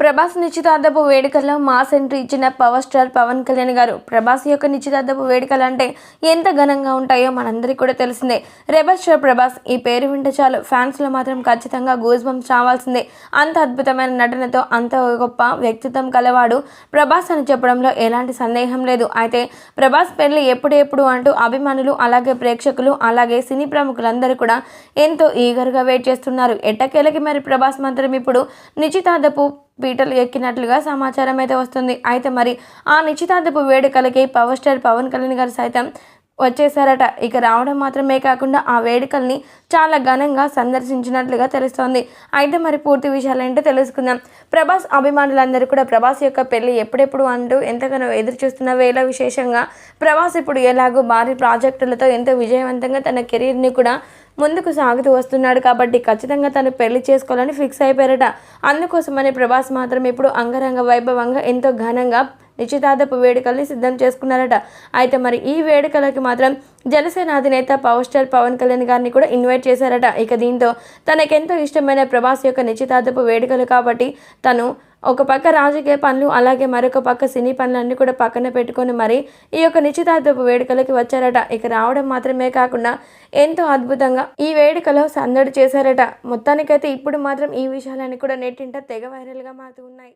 ప్రభాస్ నిశ్చితార్థపు వేడుకల్లో mass entry ఇచ్చిన పవర్ స్టార్ పవన్ కళ్యాణ్ గారు ప్రభాస్ యొక్క నిశ్చితార్థపు వేడుకలు అంటే ఎంత ఘనంగా ఉంటాయో మనందరికీ కూడా తెలిసిందే. రెబల్ స్టార్ ప్రభాస్ ఈ పేరు వింటే చాలు ఫ్యాన్స్లో మాత్రం ఖచ్చితంగా గూస్ బంప్స్ రావాల్సిందే అంత అద్భుతమైన నటనతో అంత గొప్ప వ్యక్తిత్వం కలవాడు ప్రభాస్ అని చెప్పడంలో ఎలాంటి సందేహం లేదు. అయితే ప్రభాస్ పెళ్ళి ఎప్పుడెప్పుడు అంటూ అభిమానులు అలాగే ప్రేక్షకులు అలాగే సినీ ప్రముఖులందరూ కూడా ఎంతో ఈగర్గా వెయిట్ చేస్తున్నారు. ఎట్టకేలకి మరి ప్రభాస్ మాత్రం ఇప్పుడు నిశ్చితార్థపు పీటలు ఎక్కినట్లుగా సమాచారం అయితే వస్తుంది. అయితే మరి ఆ నిశ్చితార్థపు వేడుకలకి పవర్ స్టార్ పవన్ కళ్యాణ్ గారు సైతం వచ్చేసారట ఇక రావడం మాత్రమే కాకుండా ఆ వేడుకల్ని చాలా ఘనంగా సందర్శించినట్లుగా తెలుస్తోంది. అయితే మరి పూర్తి విషయాలు ఏంటో తెలుసుకుందాం. ప్రభాస్ అభిమానులందరూ కూడా ప్రభాస్ యొక్క పెళ్ళి ఎప్పుడెప్పుడు అంటూ ఎంతగానో ఎదురు చూస్తున్న వేళ విశేషంగా ప్రభాస్ ఇప్పుడు ఎలాగో భారీ ప్రాజెక్టులతో ఎంతో విజయవంతంగా తన కెరీర్ని కూడా ముందుకు సాగుతూ వస్తున్నాడు కాబట్టి ఖచ్చితంగా తను పెళ్ళి చేసుకోవాలని ఫిక్స్ అయిపోయారట. అందుకోసమని ప్రభాస్ మాత్రం ఇప్పుడు అంగరంగ వైభవంగా ఎంతో ఘనంగా నిశ్చితార్థపు వేడుకల్ని సిద్ధం చేసుకున్నారట. అయితే మరి ఈ వేడుకలకి మాత్రం జనసేన అధినేత పవర్ స్టార్ పవన్ కళ్యాణ్ గారిని కూడా ఇన్వైట్ చేశారట. ఇక దీంతో తనకెంతో ఇష్టమైన ప్రభాస్ యొక్క నిశ్చితార్థపు వేడుకలు కాబట్టి తను ఒక పక్క రాజకీయ పనులు అలాగే మరొక పక్క సినీ పనులన్నీ కూడా పక్కన పెట్టుకొని మరి ఈ యొక్క నిశ్చితార్థపు వేడుకలకి వచ్చారట. ఇక రావడం మాత్రమే కాకుండా ఎంతో అద్భుతంగా ఈ వేడుకలో సందడి చేశారట. మొత్తానికైతే ఇప్పుడు మాత్రం ఈ విషయాలన్నీ కూడా నెట్టింట తెగ వైరల్గా మారుతూ ఉన్నాయి.